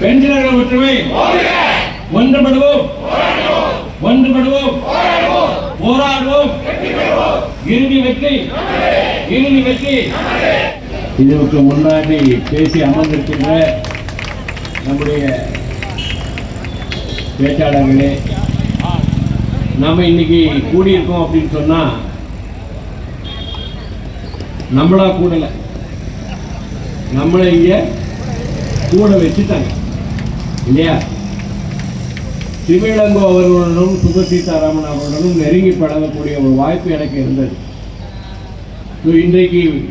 பென்ஷனர்கள் ஒற்றுமை. ஒன்றுபடுவோம். ஒன்றுபடுவோம். போராடுவோம். இறுதி வெற்றி. இறுதி வெற்றி. இதற்கு முன்னாடி பேசி அமர்ந்திருக்கின்ற நம்முடைய பேச்சாளர்களே நம்ம இன்னைக்கு கூடியிருக்கோம் அப்படின்னு சொன்னா நம்மளா கூடல. நம்மளை இங்க கூட வச்சுட்டாங்க. இல்லையா? சிவயிலங்கோ அவர்களுடனும் சுப சீதாராமன் அவர்களுடனும் நெருங்கி பழகக்கூடிய ஒரு வாய்ப்பு எனக்கு இருந்தது. So, இன்றைக்கு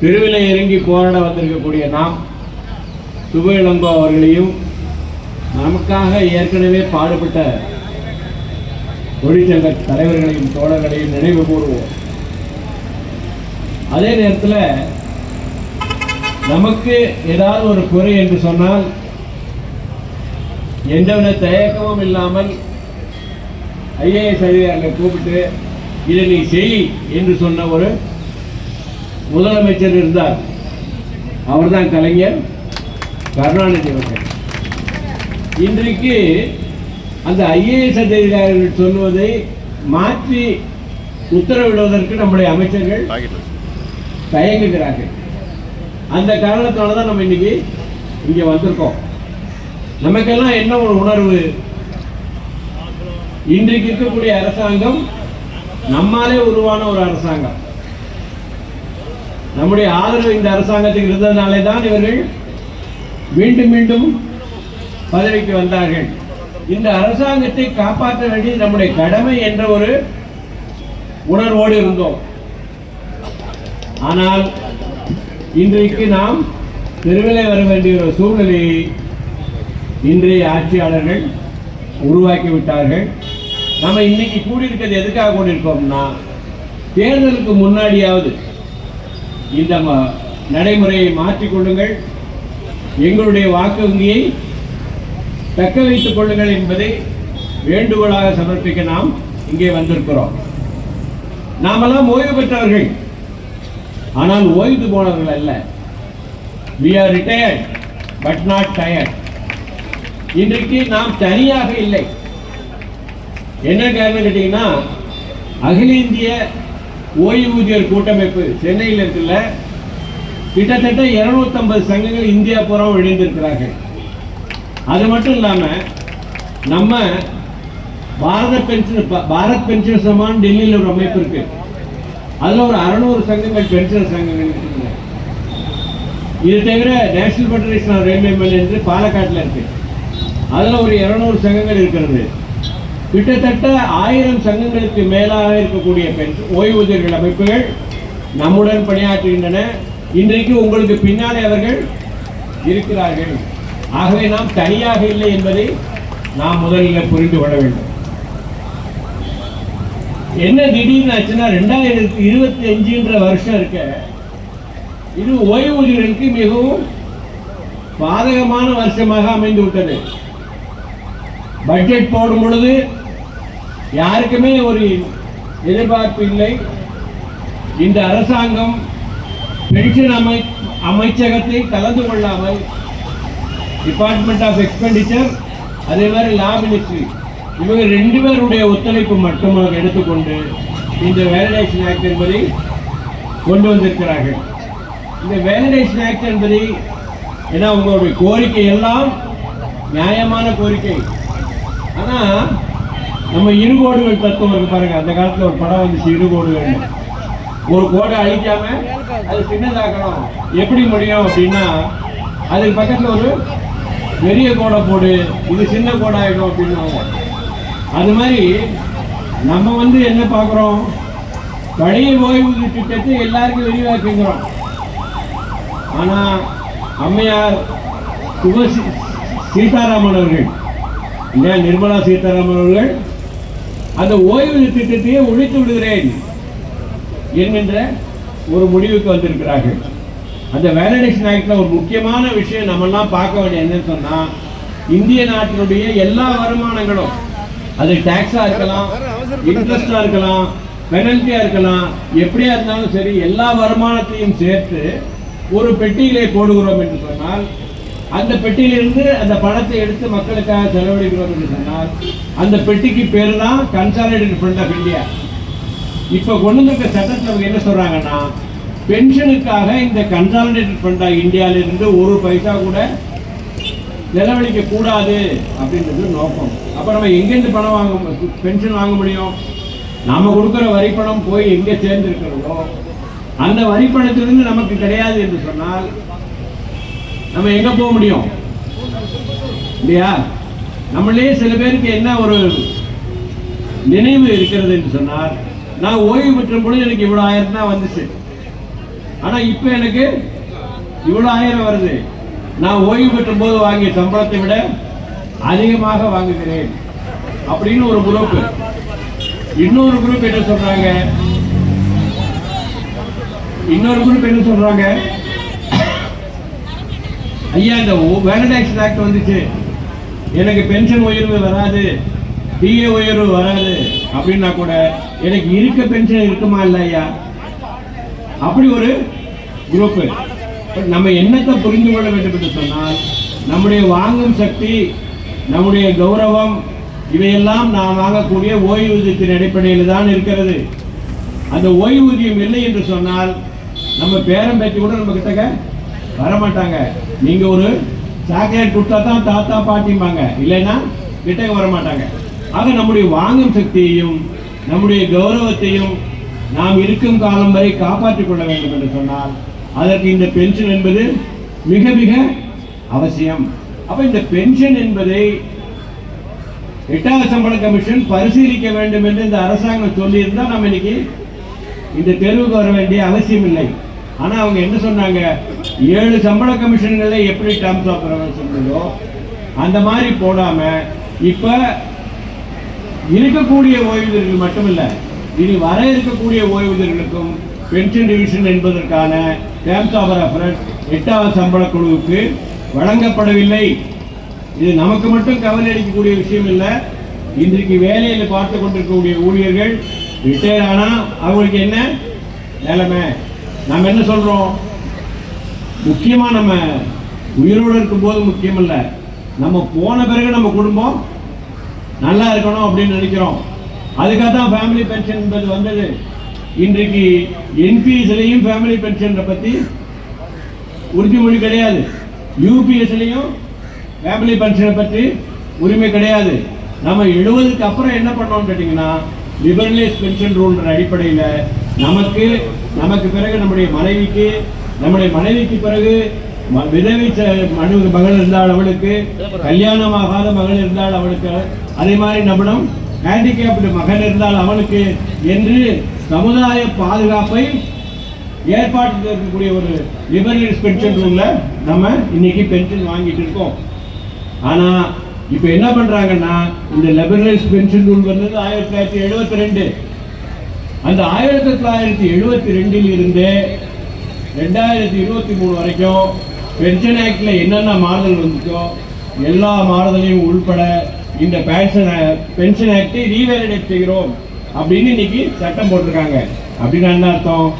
தெருவில் இறங்கி போராட வந்திருக்கக்கூடிய நாம் சுப இளங்கோ அவர்களையும் நமக்காக ஏற்கனவே பாடுபட்ட தொழிற்சங்க தலைவர்களையும் தோழர்களையும் நினைவு கூறுவோம். அதே நேரத்தில் நமக்கு ஏதாவது ஒரு குறை என்று சொன்னால் எந்தவித தயக்கமும் இல்லாமல் ஐஏஎஸ் அதிகாரிகளை கூப்பிட்டு இதை நீ செய் என்று சொன்ன ஒரு முதலமைச்சர் இருந்தார். அவர்தான் கலைஞர் கருணாநிதி அவர்கள். இன்றைக்கு அந்த ஐஏஎஸ் அதிகாரிகள் சொல்வதை மாற்றி உத்தரவிடுவதற்கு நம்முடைய அமைச்சர்கள் தயங்குகிறார்கள். அந்த காரணத்தால தான் நம்ம இன்னைக்கு இங்கே வந்திருக்கோம். நமக்கெல்லாம் என்ன ஒரு உணர்வு? இன்றைக்கு இருக்கக்கூடிய அரசாங்கம் நம்மாலே உருவான ஒரு அரசாங்கம். நம்முடைய ஆதரவு இந்த அரசாங்கத்துக்கு இருந்ததுனாலே தான் இவர்கள் மீண்டும் மீண்டும் பதவிக்கு வந்தார்கள். இந்த அரசாங்கத்தை காப்பாற்ற வேண்டியது நம்முடைய கடமை என்ற ஒரு உணர்வோடு இருந்தோம். ஆனால் இன்றைக்கு நாம் தெருவிலே வர வேண்டிய ஒரு சூழ்நிலையை இன்றைய ஆட்சியாளர்கள் உருவாக்கி விட்டார்கள் நம்ம இன்னைக்கு கூடியிருக்கிறது எதுக்காக கொண்டிருக்கோம்னா தேர்தலுக்கு முன்னாடியாவது இந்த நடைமுறையை மாற்றிக்கொள்ளுங்கள் எங்களுடைய வாக்கு வங்கியை தக்க வைத்துக் கொள்ளுங்கள் என்பதை வேண்டுகோளாக சமர்ப்பிக்க நாம் இங்கே வந்திருக்கிறோம். நாமெல்லாம் ஓய்வு பெற்றவர்கள். ஆனால் ஓய்வு போனவர்கள் அல்ல. We are retired but not tired இன்றைக்கு நாம் தனியாக இல்லை. என்ன காரணம் கேட்டீங்கன்னா அகில இந்திய ஓய்வூதியர் கூட்டமைப்பு சென்னையில் இருக்குல்ல கிட்டத்தட்ட 250 சங்கங்கள் இந்தியா புறம் இணைந்திருக்கிறார்கள். அது மட்டும் இல்லாமல் நம்ம பாரத பென்ஷன் பாரத் பென்ஷன் சமான் டெல்லியில் ஒரு அமைப்பு இருக்கு. அதில் ஒரு அறுநூறு சங்கங்கள் பென்ஷன் சங்கங்கள் இருக்குங்க. இது தவிர நேஷனல் ஃபெடரேஷன் ஆஃப் ரயில்வே என்று பாலக்காட்டில் இருக்குது அதுல ஒரு இருநூறு சங்கங்கள் இருக்கிறது. கிட்டத்தட்ட ஆயிரம் சங்கங்களுக்கு மேலாக இருக்கக்கூடிய பெண் ஓய்வூதியர்கள் அமைப்புகள் நம்முடன் பணியாற்றுகின்றன. இன்றைக்கு உங்களுக்கு பின்னாலே அவர்கள் இருக்கிறார்கள். ஆகவே நாம் தனியாக இல்லை என்பதை நாம் முதலில் புரிந்து கொள்ள வேண்டும். என்ன திடீர்னு ஆச்சுன்னா ரெண்டாயிரத்தி இருபத்தி அஞ்சுன்ற வருஷம் இருக்க இது ஓய்வூதியர்களுக்கு மிகவும் பாதகமான வருஷமாக அமைந்து விட்டது. பட்ஜெட் போடும் பொழுது யாருக்குமே ஒரு எதிர்பார்ப்பு இல்லை. இந்த அரசாங்கம் பென்ஷன் அமை அமைச்சகத்தை கலந்து கொள்ளாமல் டிபார்ட்மெண்ட் ஆஃப் எக்ஸ்பெண்டிச்சர் அதே மாதிரி லா மினிஸ்ட்ரி இவங்க ரெண்டு பேருடைய ஒத்துழைப்பு மட்டுமாக எடுத்துக்கொண்டு இந்த வேலிடேஷன் ஆக்ட் என்பதை கொண்டு வந்திருக்கிறார்கள். இந்த வேலிடேஷன் ஆக்ட் என்பதை ஏன்னா உங்களுடைய கோரிக்கை எல்லாம் நியாயமான கோரிக்கை. ஆனால் நம்ம இருகோடுகள் தத்துவம் இருக்கு பாருங்க. அந்த காலத்தில் ஒரு படம் வந்துச்சு இருகோடுகள் ஒரு கோடை அழிக்காம அது சின்னதாக்கணும். எப்படி முடியும் அப்படின்னா அதுக்கு பக்கத்தில் ஒரு பெரிய கோடை போடு இது சின்ன கோடை ஆகிடும் அப்படின்னு அது மாதிரி நம்ம வந்து என்ன பார்க்குறோம்? பழைய ஓய்வூதிய திட்டத்தை எல்லாருக்கும் விரிவாக்குங்கிறோம். ஆனால் அம்மையார் சுப சீதாராமன் அவர்கள் நிர்மலா சீதாராமன் அவர்கள் அந்த ஓய்வூதிய திட்டத்தையே ஒழித்து விடுகிறேன் என்கின்ற ஒரு முடிவுக்கு வந்திருக்கிறார்கள். அந்த வேலிடேஷன் ஆக்டில் ஒரு முக்கியமான விஷயம் நம்மெல்லாம் பார்க்க வேண்டிய என்னன்னு சொன்னால் இந்திய நாட்டினுடைய எல்லா வருமானங்களும் அது டேக்ஸாக இருக்கலாம் இன்ட்ரெஸ்டாக இருக்கலாம் பெனல்ட்டியாக இருக்கலாம் எப்படியா இருந்தாலும் சரி எல்லா வருமானத்தையும் சேர்த்து ஒரு பெட்டியிலே போடுகிறோம் என்று சொன்னால் அந்த பெட்டியிலிருந்து அந்த பணத்தை எடுத்து மக்களுக்காக செலவழிக்கிறோம் என்று சொன்னால் அந்த பெட்டிக்கு பேர் தான் கன்சாலிடேட் ஃபண்ட் ஆஃப் இந்தியா இப்போ கொண்டு வந்திருக்க சட்டத்தில் அவங்க என்ன சொல்கிறாங்கன்னா பென்ஷனுக்காக இந்த கன்சாலிடேட் ஃபண்ட் ஆஃப் இந்தியாவிலிருந்து ஒரு பைசா கூட செலவழிக்க கூடாது அப்படின்றது நோக்கம். அப்போ நம்ம எங்கேருந்து பணம் வாங்க பென்ஷன் வாங்க முடியும்? நாம் கொடுக்குற வரி பணம் போய் எங்கே சேர்ந்துருக்கிறதோ அந்த வரி பணத்திலிருந்து நமக்கு கிடையாது என்று சொன்னால் நம்ம எங்க போக முடியும்? இல்லையா? நம்மளே சில பேருக்கு என்ன ஒரு நினைவு இருக்கிறது என்று சொன்னால் நான் ஓய்வு பெற்ற பொழுது எனக்கு இவ்வளவு ஆயிரம் தான் வந்துச்சு. ஆனா இப்ப எனக்கு இவ்வளவு ஆயிரம் வருது. நான் ஓய்வு பெற்ற போது வாங்கிய சம்பளத்தை விட அதிகமாக வாங்குகிறேன் அப்படின்னு ஒரு குரூப் இன்னொரு குரூப் என்ன சொல்றாங்க? இன்னொரு குரூப் என்ன சொல்றாங்க? ஐயா இந்த வேலடாக்ஸ் ஆக்ட் வந்துச்சு. எனக்கு பென்ஷன் உயர்வு வராது. டிஏ உயர்வு வராது. அப்படின்னா கூட எனக்கு இருக்க பென்ஷன் இருக்குமா இல்லை ஐயா? அப்படி ஒரு குரூப்பு நம்ம என்னத்தை புரிந்து கொள்ள வேண்டும் என்று சொன்னால் நம்முடைய வாங்கும் சக்தி நம்முடைய கௌரவம் இவையெல்லாம் நாம் வாங்கக்கூடிய ஓய்வூதியத்தின் அடிப்படையில் தான் இருக்கிறது. அந்த ஓய்வூதியம் இல்லை என்று சொன்னால் நம்ம பேரம் பேச்சு கூட நம்ம கிட்டக்க வரமாட்டாங்க. நீங்க ஒரு சாக்லேட் கொடுத்தா தான் தாத்தா பாட்டிம்பாங்க. இல்லைன்னா கிட்டக்க வர மாட்டாங்க ஆக நம்முடைய வாங்கும் சக்தியையும் நம்முடைய கௌரவத்தையும் நாம் இருக்கும் காலம் வரை காப்பாற்றிக் கொள்ள வேண்டும் என்று சொன்னால் அதற்கு இந்த பென்ஷன் என்பது மிக மிக அவசியம். அப்ப இந்த பென்ஷன் என்பதை எட்டாவது சம்பள கமிஷன் பரிசீலிக்க வேண்டும் என்று இந்த அரசாங்கம் சொல்லியிருந்தால் நம்ம இன்னைக்கு இந்த தேர்வுக்கு வர வேண்டிய அவசியம் இல்லை ஆனால் அவங்க என்ன சொன்னாங்க? ஏழு சம்பள கமிஷன்களை எப்படி டேர்ம்ஸ் ஆஃப் சொன்னதோ அந்த மாதிரி போடாம இப்ப இருக்கக்கூடிய ஓய்வூதியர்கள் இல்லை இனி வர இருக்கக்கூடிய ஓய்வூதியர்களுக்கும் பென்ஷன் டிவிஷன் என்பதற்கான டேர்ம்ஸ் ஆஃப் ரெஃபரன்ஸ் எட்டாவது சம்பள குழுவுக்கு வழங்கப்படவில்லை. இது நமக்கு மட்டும் கவலை அளிக்கக்கூடிய விஷயம் இல்லை. இன்றைக்கு வேலையில் பார்த்து கொண்டிருக்கக்கூடிய ஊழியர்கள் ரிட்டையர் ஆனால் அவங்களுக்கு என்ன? நிலைமை. நம்ம என்ன சொல்கிறோம் முக்கியமாக நம்ம உயிரோடு இருக்கும்போது முக்கியம் இல்லை நம்ம போன பிறகு நம்ம குடும்பம் நல்லா இருக்கணும் அப்படின்னு நினைக்கிறோம். அதுக்காக தான் ஃபேமிலி பென்ஷன் என்பது வந்தது. இன்றைக்கு என்பிஎஸ்லையும் ஃபேமிலி பென்ஷன் பற்றி உறுதிமொழி கிடையாது. யூபிஎஸ்லையும் ஃபேமிலி பென்ஷனை பற்றி உரிமை கிடையாது. நம்ம எழுபதுக்கு அப்புறம் என்ன பண்ணோம்னு கேட்டிங்கன்னா லிபரலைஸ் பென்ஷன் ரூல்ன்ற அடிப்படையில் நமக்கு நமக்கு பிறகு நம்முடைய மனைவிக்கு நம்முடைய மனைவிக்கு பிறகு ம- விதவை மனு மகள் இருந்தால் அவளுக்கு கல்யாணமாகாத மகள் இருந்தால் அவளுக்கு அதே மாதிரி நம்மிடம் ஹேண்டிகேப்டு மகன் இருந்தால் அவனுக்கு என்று சமுதாய பாதுகாப்பை ஏற்பாட்டில் இருக்கக்கூடிய ஒரு லிபரலைஸ் பென்ஷன் ரூல்ல நம்ம இன்னைக்கு பென்ஷன் வாங்கிட்டு இருக்கோம். ஆனா இப்போ என்ன பண்றாங்கன்னா இந்த லிபரலைஸ் பென்ஷன் ரூல் வந்தது ஆயிரத்தி தொள்ளாயிரத்தி எழுபத்தி ரெண்டு. அந்த ஆயிரத்தி தொள்ளாயிரத்தி எழுபத்தி ரெண்டில் இருந்து ரெண்டாயிரத்தி இருபத்தி மூணு வரைக்கும் பென்ஷன் ஆக்டில் என்னென்ன மாறுதல் வந்துச்சோ எல்லா மாறுதலையும் உள்பட இந்த பென்ஷன் பென்ஷன் ஆக்டை ரீவேலிடேட் செய்கிறோம் அப்படின்னு இன்னைக்கு சட்டம் போட்டிருக்காங்க. அப்படின்னு என்ன அர்த்தம்?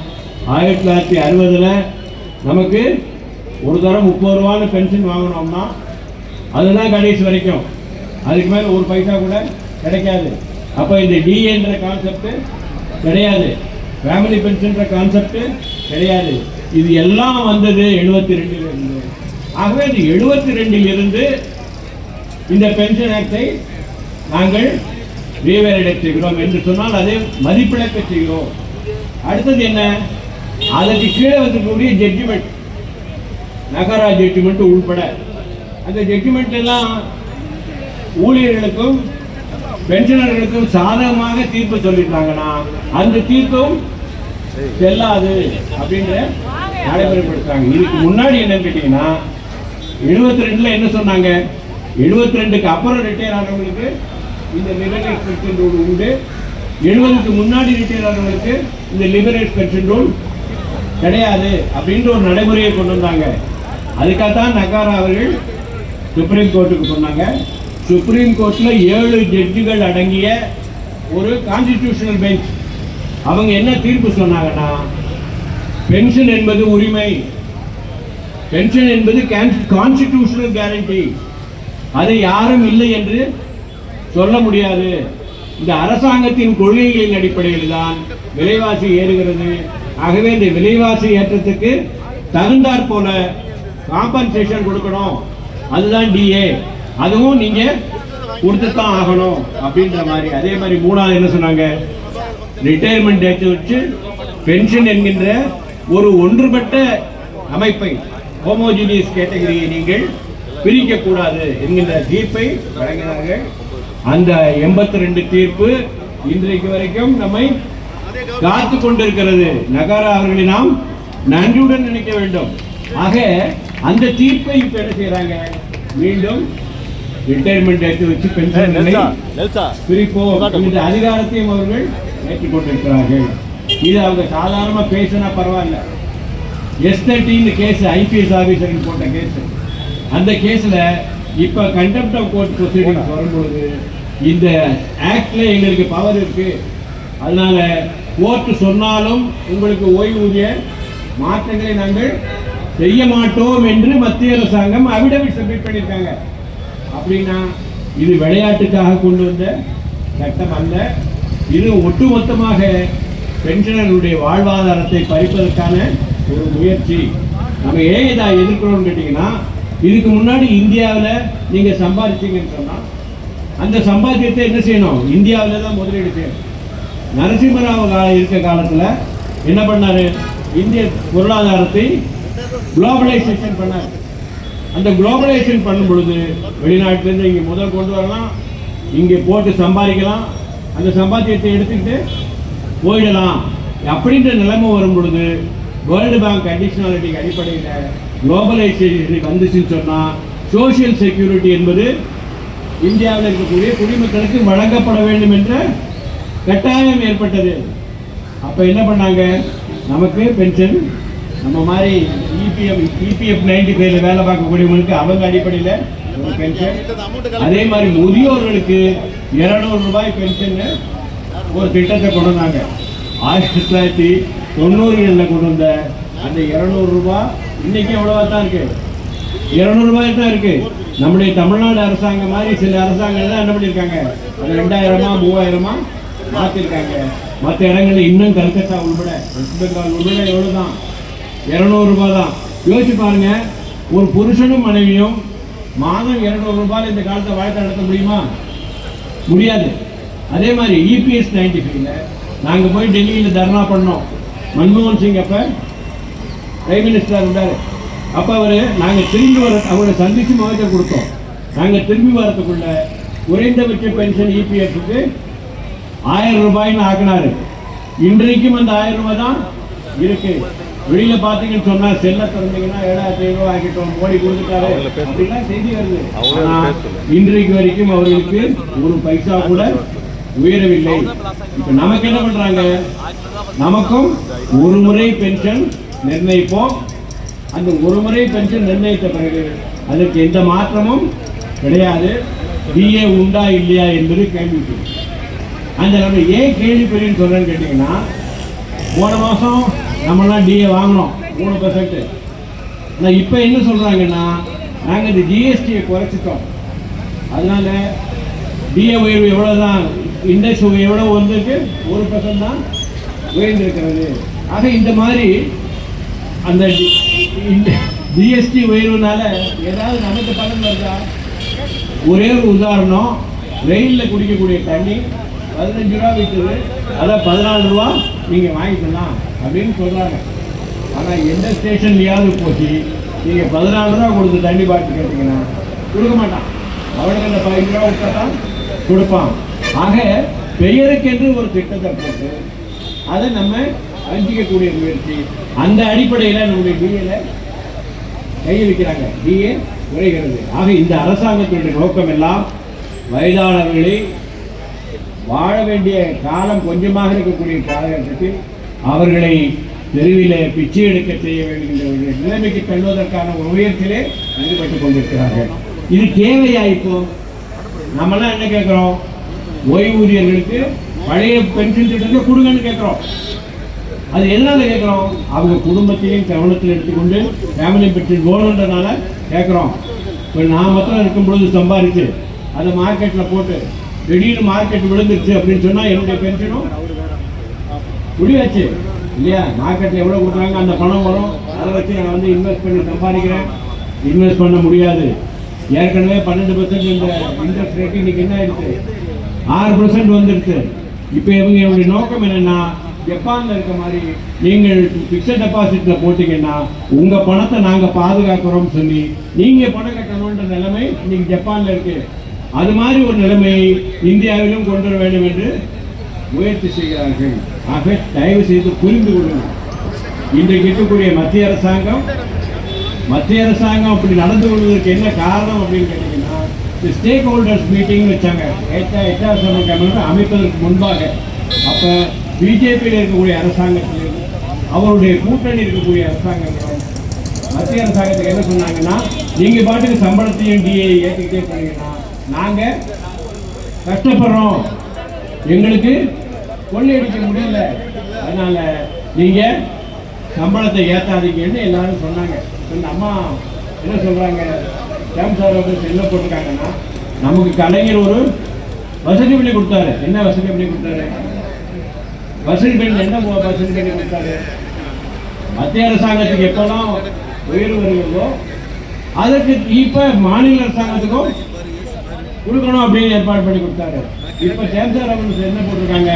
ஆயிரத்தி தொள்ளாயிரத்தி அறுபதில் நமக்கு ஒரு தரம் முப்பது ரூபான்னு பென்ஷன் வாங்கினோம்னா அதுதான் கடைசி வரைக்கும். அதுக்கு மேலே ஒரு பைசா கூட கிடைக்காது. அப்போ இந்த டிஏன்ற கான்செப்ட் கிடையாது. ஃபேமிலி பென்ஷன்ற கான்செப்ட் கிடையாது. இது எல்லாம் வந்தது எழுபத்தி ரெண்டிலிருந்து ஆகவே இந்த எழுபத்தி ரெண்டில் இருந்து இந்த பென்ஷன் ஆக்டை நாங்கள் ரீவேலிடேட் செய்கிறோம் என்று சொன்னால் அதை மதிப்பிழக்க செய்கிறோம். அடுத்தது என்ன? அதற்கு கீழே வந்துக்கூடிய ஜட்ஜ்மெண்ட் நகரா ஜட்ஜ்மெண்ட் உள்பட. அந்த ஜட்ஜ்மெண்ட் எல்லாம் ஊழியர்களுக்கும் பென்ஷனர்களுக்கும் சாதகமாக தீர்ப்பு சொல்லிட்டாங்கன்னா அந்த தீர்ப்பும் செல்லாது அப்படின்ற நடைமுறைப்படுத்துறாங்க. இதுக்கு முன்னாடி என்னன்னு கேட்டீங்கன்னா எழுபத்தி ரெண்டுல என்ன சொன்னாங்க? எழுபத்தி ரெண்டுக்கு அப்புறம் ரிட்டையர் ஆனவங்களுக்கு இந்த லிபரேட் பென்ஷன் ரூல் உண்டு. எழுபதுக்கு முன்னாடி ரிட்டையர் ஆனவங்களுக்கு இந்த லிபரேட் பென்ஷன் ரூல் கிடையாது அப்படின்ற ஒரு நடைமுறையை கொண்டு வந்தாங்க. அதுக்காகத்தான் நகாரா அவர்கள் சுப்ரீம் கோர்ட்டுக்கு சொன்னாங்க சுப்ரீம் கோர்ட்டில் ஏழு ஜட்ஜுகள் அடங்கிய ஒரு கான்ஸ்டிடியூஷனல் பெஞ்ச் அவங்க என்ன தீர்ப்பு சொன்னாங்கன்னா பென்ஷன் என்பது உரிமை. பென்ஷன் என்பது கான்ஸ்டிடியூஷனல் கேரண்டி அது யாரும் இல்லை என்று சொல்ல முடியாது. இந்த அரசாங்கத்தின் கொள்கைகளின் அடிப்படையில் தான் விலைவாசி ஏறுகிறது. ஆகவே இந்த விலைவாசி ஏற்றத்துக்கு தகுந்தாற் போல காம்பன்சேஷன் கொடுக்கணும். அதுதான் டிஏ அதுவும் நீங்க கொடுத்துத்தான் ஆகணும் அப்படின்ற மாதிரி. அதே மாதிரி மூணாவது என்ன சொன்னாங்க? ரிட்டையர்மெண்ட் டேட் வச்சு பென்ஷன் என்கின்ற ஒரு ஒன்றுபட்ட அமைப்பை ஹோமோஜினியஸ் கேட்டகரியை நீங்கள் பிரிக்க கூடாது என்கின்ற தீர்ப்பை வழங்கினார்கள். அந்த எண்பத்தி ரெண்டு தீர்ப்பு இன்றைக்கு வரைக்கும் நம்மை காத்து கொண்டிருக்கிறது. நகாரா அவர்களை நாம் நன்றியுடன் நினைக்க வேண்டும். ஆக அந்த தீர்ப்பை இப்ப என்ன செய்யறாங்க மீண்டும் ரிட்டையர்மெண்ட் எடுத்து வச்சு நெல்சா பிரிப்போம். அதிகாரத்தையும் அவர்கள் ஏற்றுக் கொண்டிருக்கிறார்கள் இது அவங்க சாதாரணமாக பேசினா பரவாயில்ல. எஸ் தேர்ட்டின்னு கேஸ் ஐபிஎஸ் ஆபீசர் போட்ட கேஸ் அந்த கேஸில் இப்போ கண்டெம்ட் ஆஃப் கோர்ட் ப்ரொசீடிங்ஸ் வரும்பொழுது இந்த ஆக்டில் எங்களுக்கு பவர் இருக்குது அதனால் கோர்ட்டு சொன்னாலும் உங்களுக்கு ஓய்வூதிய மாற்றங்களை நாங்கள் செய்ய மாட்டோம் என்று மத்திய அரசாங்கம் அபிடவிட் சப்மிட் பண்ணியிருக்காங்க. அப்படின்னா இது விளையாட்டுக்காக கொண்டு வந்த சட்டம் அல்ல. இது ஒட்டுமொத்தமாக பென்ஷனர்களுடைய வாழ்வாதாரத்தை பறிப்பதற்கான ஒரு முயற்சி. நம்ம ஏன் இதை எதிர்க்கிறோம்னு கேட்டிங்கன்னா இதுக்கு முன்னாடி இந்தியாவில் நீங்கள் சம்பாதிச்சீங்கன்னு சொன்னால் அந்த சம்பாத்தியத்தை என்ன செய்யணும்? இந்தியாவில் தான் முதலீடு செய்யணும். நரசிம்மராவ் கா- இருக்க காலத்தில் என்ன பண்ணார்? இந்திய பொருளாதாரத்தை குளோபலைசேஷன் பண்ணார். அந்த குளோபலைசேஷன் பண்ணும் பொழுது வெளிநாட்டிலேருந்து இங்கே முதல் கொண்டு வரலாம் இங்கே போட்டு சம்பாதிக்கலாம் அந்த சம்பாத்தியத்தை எடுத்துக்கிட்டு போயிடலாம். அப்படின்ற நிலைமை வரும் பொழுது வேர்ல்டு பேங்க் கண்டிஷனாலிட்டிக்கு அடிப்படையில் குளோபலைசேஷன் வந்துச்சுன்னு சொன்னால் சோஷியல் செக்யூரிட்டி என்பது இந்தியாவில் இருக்கக்கூடிய குடிமக்களுக்கு வழங்கப்பட வேண்டும் என்ற கட்டாயம் ஏற்பட்டது. அப்போ என்ன பண்ணாங்க? நமக்கு பென்ஷன் நம்ம மாதிரி E இபிஎஃப் இபிஎஃப் நைன்டி ஃபைவ்ல வேலை பார்க்கக்கூடியவங்களுக்கு அவங்க அடிப்படையில் அதே மாதிரி முதியோர்களுக்கு இருநூறு ரூபாய் பென்ஷன் ஒரு திட்டத்தை கொண்டு வந்தாங்க. ஆயிரத்தி தொள்ளாயிரத்தி தொண்ணூறுகளில் கொண்டு வந்த அந்த இருநூறு ரூபாய் இன்னைக்கு எவ்வளவா தான் இருக்கு? இருநூறு ரூபாய் தான் இருக்கு. நம்முடைய தமிழ்நாடு அரசாங்கம் மாதிரி சில அரசாங்கம் தான் என்ன பண்ணியிருக்காங்க? அது ரெண்டாயிரமா மூவாயிரமா மாத்திருக்காங்க. மற்ற இடங்கள்ல இன்னும் கல்கத்தா உள்பட வெஸ்ட் பெங்கால் உள்பட எவ்வளவுதான்? இருநூறு ரூபாய் தான். யோசிச்சு பாருங்க ஒரு புருஷனும் மனைவியும் மாதம் இருநூறு ரூபாய் இந்த காலத்தை வாழ்க்கை நடத்த முடியுமா? முடியாது. அதே மாதிரி இபிஎஸ் நைன்டி ஃபைவ்ல நாங்கள் போய் டெல்லியில் தர்ணா பண்ணோம். மன்மோகன் சிங் அப்போ பிரைம் மினிஸ்டர் இருந்தார். அப்போ அவர் நாங்கள் திரும்பி வர அவரை சந்திச்சு முகத்தை கொடுத்தோம். நாங்கள் திரும்பி வரத்துக்குள்ள குறைந்தபட்ச பென்ஷன் இபிஎஃப்க்கு ஆயிரம் ரூபாய்னு ஆக்கினாரு. இன்றைக்கும் அந்த ஆயிரம் ரூபாய் தான் இருக்குது வெளியில பாத்தீங்கன்னு சொன்னா செல்ல திறந்தீங்கன்னா ஏழாயிரத்தி ஐநூறு ஆக்கிட்டோம் மோடி கொடுத்துட்டாரு. அப்படிலாம் செய்தி வருது. இன்றைக்கு வரைக்கும் அவர்களுக்கு ஒரு பைசா கூட உயரவில்லை. இப்ப நமக்கு என்ன பண்றாங்க? நமக்கும் ஒரு முறை பென்ஷன் நிர்ணயிப்போம். அந்த ஒரு முறை பென்ஷன் நிர்ணயித்த பிறகு அதற்கு எந்த மாற்றமும் கிடையாது. டிஏ உண்டா இல்லையா என்பது கேள்விக்கு அந்த நம்ம ஏன் கேள்விக்குறின்னு சொல்றேன்னு கேட்டீங்கன்னா போன மாசம் நம்மலாம் டிஏ வாங்கினோம் மூணு பர்சன்ட் ஆனால் இப்போ என்ன சொல்கிறாங்கன்னா நாங்கள் இந்த ஜிஎஸ்டியை குறைச்சிட்டோம். அதனால் டிஏ உயர்வு எவ்வளவுதான்? இண்டெக்ஸ் எவ்வளோ வந்திருக்கு? ஒரு பர்சன்ட் தான் உயர்ந்திருக்கிறது. ஆக இந்த மாதிரி அந்த ஜிஎஸ்டி உயர்வுனால ஏதாவது நமக்கு பலன் வருதா? ஒரே ஒரு உதாரணம் ரெயிலில் குடிக்கக்கூடிய தண்ணி பதினஞ்சு ரூபா விற்குது அதை பதினாலு ரூபா நீங்கள் வாங்கிக்கலாம் அப்படின்னு சொல்கிறாங்க ஆனால் எந்த ஸ்டேஷன்லையாவது போச்சு நீங்கள் பதினாலு ரூபா கொடுத்து தண்ணி பாட்டு கேட்டிங்கன்னா கொடுக்க மாட்டான். அவனுக்கு அந்த பதினஞ்சு ரூபா விட்டா கொடுப்பான். ஆக பெயருக்கென்று ஒரு திட்டத்தை போட்டு அதை நம்ம அஞ்சிக்கக்கூடிய முயற்சி அந்த அடிப்படையில் நம்முடைய பிஏல கையளிக்கிறாங்க. பிஏ குறைகிறது. ஆக இந்த அரசாங்கத்தினுடைய நோக்கம் எல்லாம் வயதானவர்களை வாழ வேண்டிய காலம் கொஞ்சமாக இருக்கக்கூடிய காலகட்டத்தில் அவர்களை தெருவிலே பிச்சை எடுக்க செய்ய வேண்டுகின்ற ஒரு நிலைமைக்கு தள்ளுவதற்கான ஒரு முயற்சியிலே ஈடுபட்டுக் கொண்டிருக்கிறார்கள். இது தேவையா இப்போ? நம்மளாம் என்ன கேட்குறோம்? ஓய்வூதியர்களுக்கு பழைய பென்ஷன் திட்டத்தை கொடுங்கன்னு கேட்குறோம். அது என்ன கேட்குறோம்? அவங்க குடும்பத்தையும் கவனத்தில் எடுத்துக்கொண்டு ஃபேமிலி பென்ஷன் போகணுன்றதுனால கேட்குறோம். இப்போ நான் மாத்திரம் இருக்கும் பொழுது சம்பாதிச்சு அதை மார்க்கெட்டில் போட்டு திடீர்னு மார்க்கெட் விழுந்துருச்சு அப்படின்னு சொன்னால் என்னுடைய பென்ஷனும் முடியாச்சு. இல்லையா? மார்க்கெட்டில் எவ்வளோ கொடுக்குறாங்க? அந்த பணம் வரும். அதை வச்சு நான் வந்து இன்வெஸ்ட் பண்ணி சம்பாதிக்கிறேன். இன்வெஸ்ட் பண்ண முடியாது. ஏற்கனவே பன்னெண்டு பர்சன்ட் இந்த இன்ட்ரெஸ்ட் ரேட் இன்னைக்கு என்ன ஆயிடுச்சு? ஆறு பர்சன்ட் வந்துடுச்சு இப்போ இவங்க என்னுடைய நோக்கம் என்னென்னா ஜப்பானில் இருக்க மாதிரி நீங்கள் ஃபிக்ஸட் டெபாசிட்டில் போட்டிங்கன்னா உங்கள் பணத்தை நாங்கள் பாதுகாக்கிறோம்னு சொல்லி நீங்கள் பணம் கட்டணுன்ற நிலைமை இன்னைக்கு ஜப்பானில் இருக்குது அது மாதிரி ஒரு நிலைமையை இந்தியாவிலும் கொண்டு வர வேண்டும் என்று முயற்சி செய்கிறார்கள். ஆக தயவு செய்து புரிந்து கொள்ளுங்கள். இன்றைக்கு இருக்கக்கூடிய மத்திய அரசாங்கம் மத்திய அரசாங்கம் அப்படி நடந்து கொள்வதற்கு என்ன காரணம் அப்படின்னு கேட்டீங்கன்னா இந்த ஸ்டேக் ஹோல்டர்ஸ் மீட்டிங் வச்சாங்க ஹெச்ஆர் கமிஷன் அமைப்பதற்கு முன்பாக அப்போ பிஜேபியில் இருக்கக்கூடிய அரசாங்கத்தில் அவருடைய கூட்டணி இருக்கக்கூடிய அரசாங்கங்களும் மத்திய அரசாங்கத்துக்கு என்ன சொன்னாங்கன்னா நீங்கள் பாட்டுக்கு சம்பளத்தையும் டிஏ ஏற்றிக்கிட்டே போனீங்கன்னா நாங்க கஷ்டப்படுறோம். எங்களுக்கு கொள்ளையடிக்க முடியல. அதனால நீங்க சம்பளத்தை ஏத்தாதீங்கன்னு எல்லாரும் சொன்னாங்க. சொன்ன அம்மா என்ன சொல்றாங்க? கேம் சார் வந்து என்ன போட்டிருக்காங்கன்னா நமக்கு கலைஞர் ஒரு வசதி பண்ணி கொடுத்தாரு. என்ன வசதி பண்ணி கொடுத்தாரு? வசதி பண்ணி என்ன வசதி பண்ணி கொடுத்தாரு? மத்திய அரசாங்கத்துக்கு எப்பெல்லாம் உயர்வு வருகிறதோ அதற்கு இப்ப மாநில அரசாங்கத்துக்கும் கொடுக்கணும் அப்படின்னு ஏற்பாடு பண்ணி கொடுத்தாரு. இப்போ கேம்சர் அவங்களுக்கு என்ன போட்டிருக்காங்க?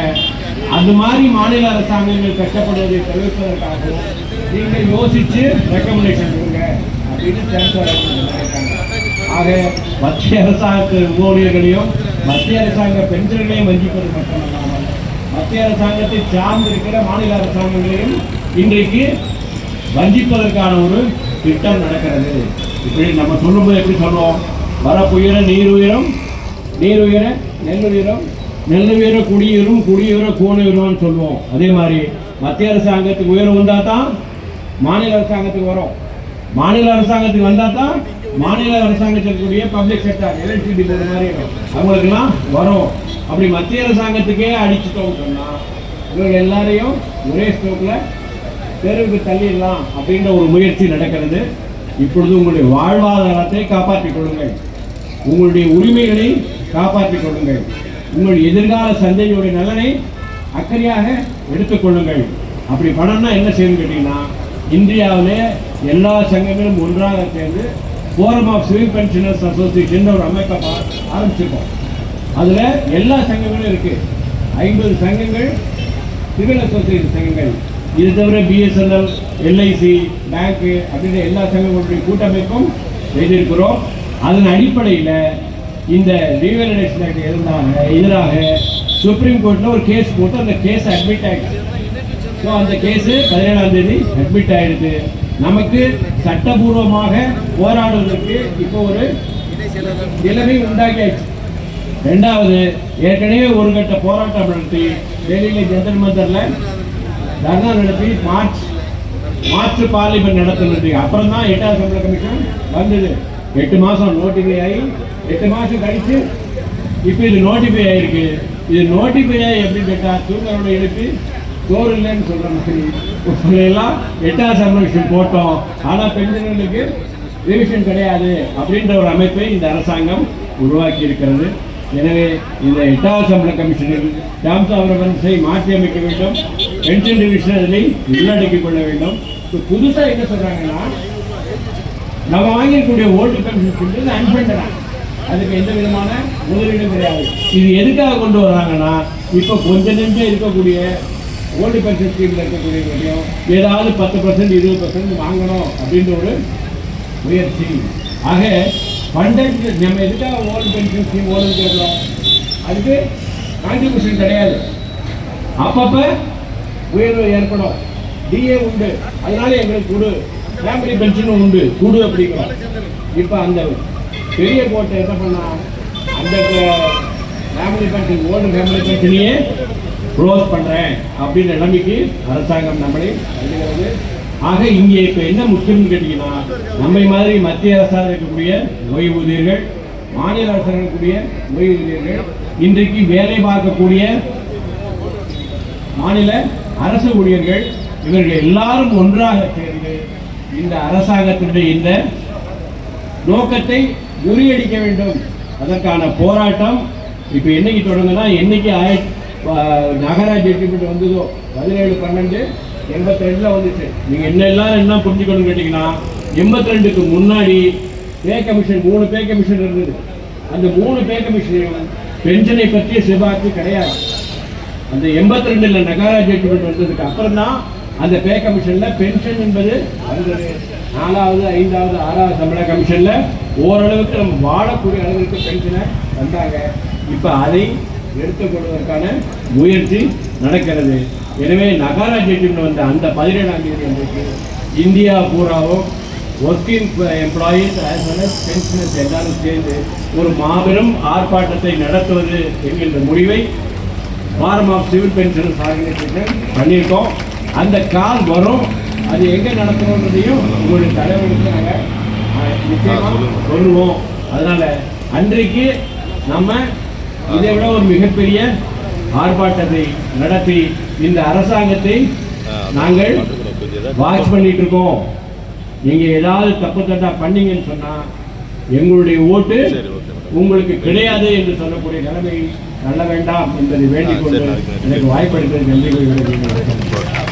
அது மாதிரி மாநில அரசாங்கங்கள் கஷ்டப்படுவதை தவிர்ப்பதற்காகவும் நீங்கள் யோசிச்சு ரெக்கமெண்டேஷன் கொடுங்க அப்படின்னு கேம்சர் ஆக மத்திய அரசாங்கத்து ஊழியர்களையும் மத்திய அரசாங்க பெண்களையும் வஞ்சிப்பது மட்டுமல்லாமல் மத்திய அரசாங்கத்தை சார்ந்திருக்கிற மாநில அரசாங்கங்களையும் இன்றைக்கு வஞ்சிப்பதற்கான ஒரு திட்டம் நடக்கிறது. இப்படி நம்ம சொல்லும்போது எப்படி சொல்லுவோம்? புயல நீர் உயரம் நீர் உயர நெல் உயரம் நெல் உயர குடியுயரும் குடியுயர கூணுயரும்னு சொல்லுவோம். அதே மாதிரி மத்திய அரசாங்கத்துக்கு உயரம் வந்தால் தான் மாநில அரசாங்கத்துக்கு வரும். மாநில அரசாங்கத்துக்கு வந்தால் தான் மாநில அரசாங்கத்திற்குரிய பப்ளிக் செக்டர் எலக்ட்ரிசிட்டி போர்டு மாதிரி அவங்களுக்குலாம் வரும். அப்படி மத்திய அரசாங்கத்துக்கே அடிச்சுட்டோம் சொன்னால் இவங்க எல்லாரையும் ஒரே ஸ்டோக்கில் தெருவுக்கு தள்ளிடலாம் அப்படின்ற ஒரு முயற்சி நடக்கிறது. இப்பொழுது உங்களுடைய வாழ்வாதாரத்தை காப்பாற்றிக் கொள்ளுங்கள். உங்களுடைய உரிமைகளை காப்பாற்றிக் கொள்ளுங்கள். உங்கள் எதிர்கால சந்தையுடைய நலனை அக்கறையாக எடுத்துக்கொள்ளுங்கள் அப்படி பண்ணணும்னா என்ன செய்யணும் கேட்டீங்கன்னா இந்தியாவிலே எல்லா சங்கங்களும் ஒன்றாக சேர்ந்து forum of civil pensioners association ஒரு அமைப்பை ஆரம்பிச்சிருக்கோம். அதில் எல்லா சங்கங்களும் இருக்குது ஐம்பது சங்கங்கள் சிவில் அசோசியேஷன் சங்கங்கள். இது தவிர பிஎஸ்என்எல் எல்ஐசி பேங்க்கு அப்படின்ற எல்லா சங்கங்களுடைய கூட்டமைப்பும் எழுதியிருக்கிறோம் அதன் அடிப்படையில் இந்த ரீவேலிடேஷன் ஆக்ட் எதிராக எதிராக சுப்ரீம் கோர்ட்டில் ஒரு கேஸ் போட்டு அந்த கேஸ் அட்மிட் ஆகிடுச்சு ஸோ அந்த கேஸு பதினேழாம் தேதி அட்மிட் ஆகிடுது நமக்கு சட்டபூர்வமாக போராடுவதற்கு இப்போ ஒரு நிலைமை உண்டாகியாச்சு. ரெண்டாவது ஏற்கனவே ஒரு கட்ட போராட்டம் நடத்தி டெல்லியில் ஜந்தர் மந்தரில் தர்ணா நடத்தி மார்ச் மார்ச் பார்லிமெண்ட் நடத்தினது அப்புறம் தான் எட்டாவது சம்பள கமிஷன் வந்தது. எட்டு மாதம் நோட்டிஃபை ஆகி எட்டு மாதம் கழிச்சு இப்போ இது நோட்டிஃபை ஆகிருக்கு இது நோட்டிஃபை ஆகி எப்படி கேட்டால் தூங்கரோட எழுப்பி சோறு இல்லைன்னு சொல்கிற மாதிரி. எல்லாம் எட்டாவது சம்பள போட்டோம். ஆனால் பெண்களுக்கு ரிவிஷன் கிடையாது அப்படின்ற ஒரு அமைப்பை இந்த அரசாங்கம் உருவாக்கி இருக்கிறது. எனவே இந்த எட்டாவது சம்பள கமிஷனில் டேர்ம்ஸ் ஆஃப் மாற்றி அமைக்க வேண்டும். பென்ஷன் டிவிஷன் அதில் உள்ளடக்கிக் கொள்ள வேண்டும். இப்போ புதுசாக என்ன சொல்கிறாங்கன்னா நம்ம வாங்கியிருக்கக்கூடிய ஓல்டு பென்ஷன் அன்பண்டலாம் அதுக்கு எந்த விதமான முதலீடும் கிடையாது. இது எதுக்காக கொண்டு வராங்கன்னா இப்போ கொஞ்ச நிமிஷம் இருக்கக்கூடிய ஓல்டு பென்ஷன் ஸ்கீமில் இருக்கக்கூடியவங்களையும் ஏதாவது பத்து பர்சன்ட் இருபது பர்சன்ட் வாங்கணும் அப்படின்ற ஒரு முயற்சி. ஆக ஃபண்டட் நம்ம எதுக்காக ஓல்டு பென்ஷன் ஸ்கீம் ஓல்டு கேட்குறோம்? அதுக்கு கான்ட்ரிபியூஷன் கிடையாது. அப்பப்போ உயர்வு ஏற்படும். டிஏ உண்டு. அதனால எங்களுக்கு கொடு. ஃபேமிலி பென்ஷனும் உண்டு. கூடு அப்படிங்கிறோம். இப்போ அந்த பெரிய கோட்டை என்ன பண்ணா? அந்த ஃபேமிலி பென்ஷன் ஓல்டு ஃபேமிலி பென்ஷனையே க்ளோஸ் பண்ணுறேன் அப்படின்ற நிலைமைக்கு அரசாங்கம் நம்மளை தள்ளுகிறது. ஆக இங்கே இப்போ என்ன முக்கியம்னு கேட்டிங்கன்னா நம்மை மாதிரி மத்திய அரசாக இருக்கக்கூடிய ஓய்வூதியர்கள் மாநில அரசாக இருக்கக்கூடிய ஓய்வூதியர்கள் இன்றைக்கு வேலை பார்க்கக்கூடிய மாநில அரசு ஊழியர்கள் இவர்கள் எல்லாரும் ஒன்றாக சேர்ந்து இந்த அரசாங்கத்தினுடைய இந்த நோக்கத்தை முறியடிக்க வேண்டும். அதற்கான போராட்டம் இப்போ என்னைக்கு தொடங்குனா என்னைக்கு ஆய நகராட்சி எட்டிமெண்ட் வந்ததோ பதினேழு பன்னெண்டு எண்பத்தி ரெண்டில் வந்துச்சு. நீங்கள் என்ன எல்லாரும் என்ன புரிஞ்சுக்கணும்னு கேட்டிங்கன்னா எண்பத்தி ரெண்டுக்கு முன்னாடி பே கமிஷன் மூணு பே கமிஷன் இருந்தது. அந்த மூணு பே கமிஷனையும் பென்ஷனை பற்றிய செபாக்கு கிடையாது. அந்த எண்பத்தி நகராஜ் நகராட்சி எட்டிமெண்ட் வந்ததுக்கு அப்புறம் தான் அந்த பே கமிஷன்ல பென்ஷன் என்பது நாலாவது ஐந்தாவது ஆறாவது சம்பள கமிஷன்ல ஓரளவுக்கு நம்ம வாழக்கூடிய அளவுக்கு பென்ஷனை வந்தாங்க இப்போ அதை எடுத்துக்கொள்வதற்கான முயற்சி நடக்கிறது. எனவே நகராட்சி வந்த அந்த பதினேழாம் தேதி அன்றைக்கு இந்தியா பூராவும் working employees as well as pensioners எல்லாரும் சேர்ந்து ஒரு மாபெரும் ஆர்ப்பாட்டத்தை நடத்துவது என்கின்ற முடிவை forum of civil pensioners organisation பண்ணியிருக்கோம். அந்த கால் வரும். அது எங்கே நடத்தணுன்றதையும் உங்களுடைய தலைவருக்கு நாங்கள் நிச்சயமாக சொல்லுவோம் அதனால அன்றைக்கு நம்ம இதை விட ஒரு மிகப்பெரிய ஆர்ப்பாட்டத்தை நடத்தி இந்த அரசாங்கத்தை நாங்கள் வாட்ச் பண்ணிட்டு இருக்கோம். நீங்க ஏதாவது தப்பு தட்டா பண்ணீங்கன்னு சொன்னா எங்களுடைய ஓட்டு உங்களுக்கு கிடையாது என்று சொல்லக்கூடிய நிலைமை தள்ள வேண்டாம் என்பதை வேண்டிக் கொண்டு எனக்கு வாய்ப்பளித்தது நன்றி